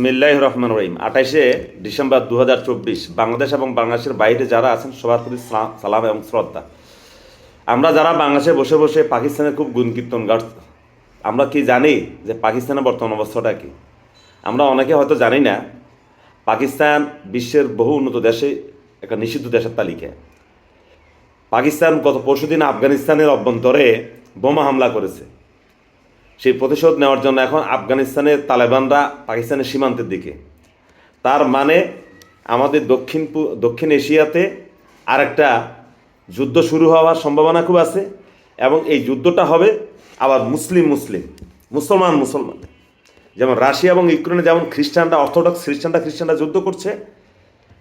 বিসমিল্লাহ রহমান রহিম। আঠাইশে ডিসেম্বর দু হাজার চব্বিশ, বাংলাদেশ এবং বাংলাদেশের বাইরে যারা আছেন, সবার প্রতি সালা- সালাম এবং শ্রদ্ধা। আমরা যারা বাংলাদেশে বসে বসে পাকিস্তানের খুব গুণ কীর্তন গাছ আমরা কি জানি যে পাকিস্তানের বর্তমান অবস্থাটা কি? আমরা অনেকে হয়তো জানি না, পাকিস্তান বিশ্বের বহু উন্নত দেশে একটা নিষিদ্ধ দেশের তালিকায় পাকিস্তান গত পরশুদিন আফগানিস্তানের অভ্যন্তরে বোমা হামলা করেছে। সেই প্রতিশোধ নেওয়ার জন্য এখন আফগানিস্তানের তালেবানরা পাকিস্তানের সীমান্তের দিকে। তার মানে আমাদের দক্ষিণ দক্ষিণ এশিয়াতে আরেকটা যুদ্ধ শুরু হওয়ার সম্ভাবনা খুব আছে এবং এই যুদ্ধটা হবে আবার মুসলিম মুসলিম, মুসলমান মুসলমান। যেমন রাশিয়া এবং ইউক্রেনে যেমন খ্রিস্টানরা, অর্থোডক্স খ্রিস্টানরা খ্রিস্টানরা যুদ্ধ করছে,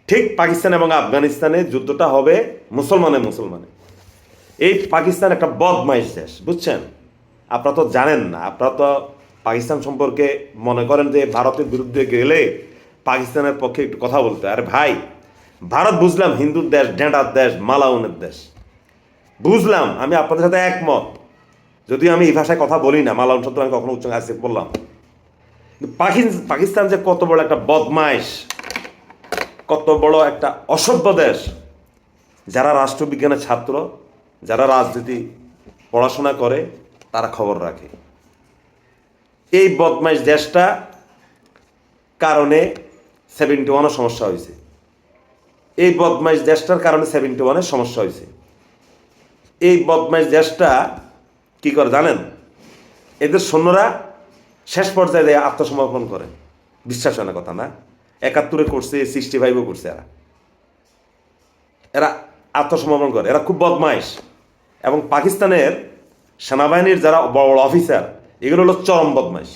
ঠিক পাকিস্তান এবং আফগানিস্তানে যুদ্ধটা হবে মুসলমানে মুসলমানে এই পাকিস্তান একটা বদমাইশ দেশ, বুঝছেন? আপনারা তো জানেন না, আপনারা তো পাকিস্তান সম্পর্কে মনে করেন যে ভারতের বিরুদ্ধে গেলে পাকিস্তানের পক্ষে একটু কথা বলতে। আরে ভাই, ভারত বুঝলাম হিন্দুর দেশ, ডেঁটার দেশ, মালাউনের দেশ। বুঝলাম, আমি আপনাদের সাথে একমত। যদিও আমি এই ভাষায় কথা বলি না, মালাউন শব্দ আমি কখনো উচ্চ আসতে বললাম পাকিস্তান যে কত বড় একটা বদমাইশ, কত বড় একটা অসভ্য দেশ। যারা রাষ্ট্রবিজ্ঞানের ছাত্র, যারা রাজনীতি, পড়াশোনা করে তারা খবর রাখে। এই বদমাইশ দেশটা কারণে সেভেন্টি ওয়ানের সমস্যা হয়েছে। এই বদমাইশ দেশটার কারণে সেভেন্টি ওয়ানের সমস্যা হয়েছে। এই বদমাইশ দেশটা কি করে জানেন? এদের সৈন্যরা শেষ পর্যায়ে যায় আত্মসমর্পণ করে। বিশ্বাস হয় না কথা না? একাত্তরে করছে সিক্সটি ফাইভও করছে এরা। এরা আত্মসমর্পণ করে। এরা খুব বদমাইশ। এবং পাকিস্তানের সেনাবাহিনীর যারা বড় বড় অফিসার এগুলো হলো চরম বদমাইশ।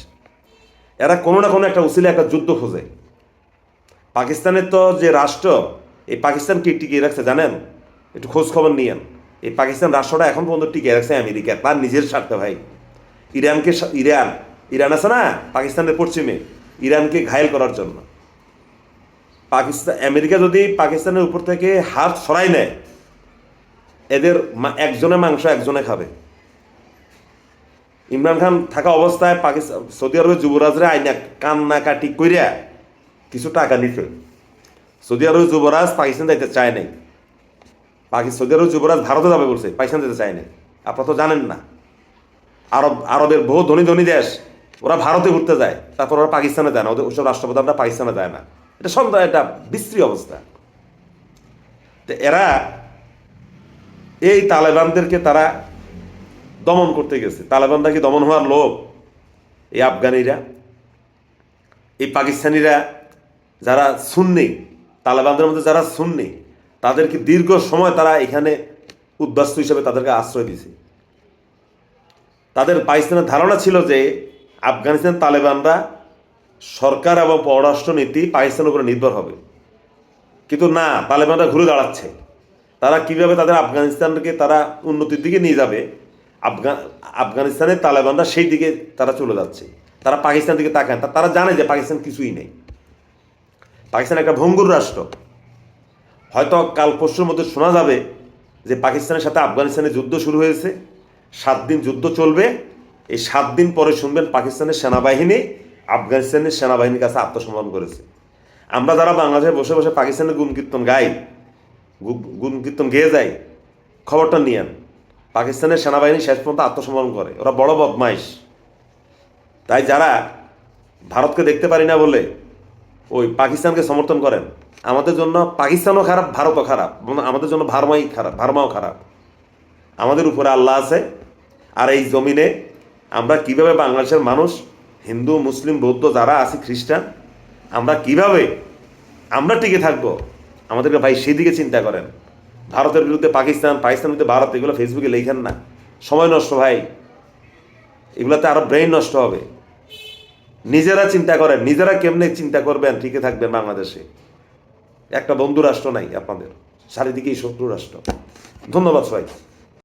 এরা কোনো না কোনো একটা উসিলে একটা যুদ্ধ খোঁজে। পাকিস্তানের তো যে রাষ্ট্র, এই পাকিস্তান কি টিকিয়ে রাখছে জানেন? একটু খোঁজ খবর নিয়েন। এই পাকিস্তান রাষ্ট্রটা এখন পর্যন্ত টিকিয়ে রাখছে আমেরিকা তার নিজের স্বার্থে ভাই। ইরানকে ইরান ইরান আছে না? পাকিস্তানের পশ্চিমে। ইরানকে ঘায়েল করার জন্য। পাকিস্তান আমেরিকা যদি পাকিস্তানের উপর থেকে হাত সরাই নেয়, এদের একজনে মাংস একজনে খাবে। ইমরান খান থাকা অবস্থায় পাকিস্তান সৌদি আরবের যুবরাজরা আইনা কান্না কাটি কইরা কিছু টাকা নিতে সৌদি আরবের যুবরাজ পাকিস্তান যাইতে চায় নাই। পাকিস্তান সৌদি আরবের যুবরাজ ভারতে যাবে বলছে, পাকিস্তান যেতে চায় নাই। আপনারা তো জানেন না। আরব, আরবের বহু ধনী ধনী দেশ, ওরা ভারতে ঘুরতে যায়, তারপর ওরা পাকিস্তানে যায় না। ওদের ওসব রাষ্ট্রপ্রধানরা পাকিস্তানে যায় না। এটা সন্দেহ এটা বিশ্রী অবস্থা। এরা এই তালেবানদেরকে তারা দমন করতে গেছে। তালেবানরা কি দমন হওয়ার লোক এই আফগানিরা, এই পাকিস্তানিরা যারা সুন্নি, তালেবানদের মধ্যে যারা সুন্নি তাদেরকে দীর্ঘ সময় তারা এখানে উদ্বাস্তু হিসেবে তাদেরকে আশ্রয় দিয়েছে? তাদের পাকিস্তানের ধারণা ছিল যে আফগানিস্তান তালেবানরা সরকার এবং পররাষ্ট্র নীতি পাকিস্তানের উপরে নির্ভর হবে। কিন্তু না, তালেবানরা ঘুরে দাঁড়াচ্ছে। তারা কীভাবে তাদের আফগানিস্তানকে তারা উন্নতির দিকে নিয়ে যাবে? আফগান, আফগানিস্তানের তালেবানরা সেই দিকে তারা চলে যাচ্ছে। তারা পাকিস্তান দিকে তাকায় না। তারা জানে যে পাকিস্তান কিছুই নেই। পাকিস্তান একটা ভঙ্গুর রাষ্ট্র। হয়তো কাল পরশুর মধ্যে শোনা যাবে যে পাকিস্তানের সাথে আফগানিস্তানের যুদ্ধ শুরু হয়েছে। সাত দিন যুদ্ধ চলবে। এই সাত দিন পরে শুনবেন পাকিস্তানের সেনাবাহিনী আফগানিস্তানের সেনাবাহিনীর কাছে আত্মসমর্পণ করেছে। আমরা যারা বাংলাদেশে বসে বসে পাকিস্তানের গুণ কীর্তন গাই গুণ কীর্তন গেয়ে যাই, খবরটা নিয়েন পাকিস্তানের সেনাবাহিনী শেষ পর্যন্ত আত্মসমর্পণ করে। ওরা বড় বদমাইশ। তাই যারা ভারতকে দেখতে পারি না বলে ওই পাকিস্তানকে সমর্থন করেন, আমাদের জন্য পাকিস্তানও খারাপ, ভারতও খারাপ আমাদের জন্য ভারমাই খারাপ ভারমাও খারাপ। আমাদের উপরে আল্লাহ আছে, আর এই জমিনে আমরা কীভাবে বাংলাদেশের মানুষ, হিন্দু, মুসলিম, বৌদ্ধ, যারা আছে খ্রিস্টান, আমরা কীভাবে, আমরা টিকে থাকব? আমাদেরকে ভাই সেদিকে চিন্তা করেন। ভারতের বিরুদ্ধে, পাকিস্তান, পাকিস্তানের বিরুদ্ধে ভারত, এগুলো ফেসবুকে লেখেন না। সময় নষ্ট ভাই। এগুলোতে আরও ব্রেইন নষ্ট হবে। নিজেরা চিন্তা করেন, নিজেরা কেমনে চিন্তা করবেন, টিকে থাকবেন বাংলাদেশে। একটা বন্ধু রাষ্ট্র নাই আপনাদের, চারিদিকেই শত্রু রাষ্ট্র। ধন্যবাদ সবাই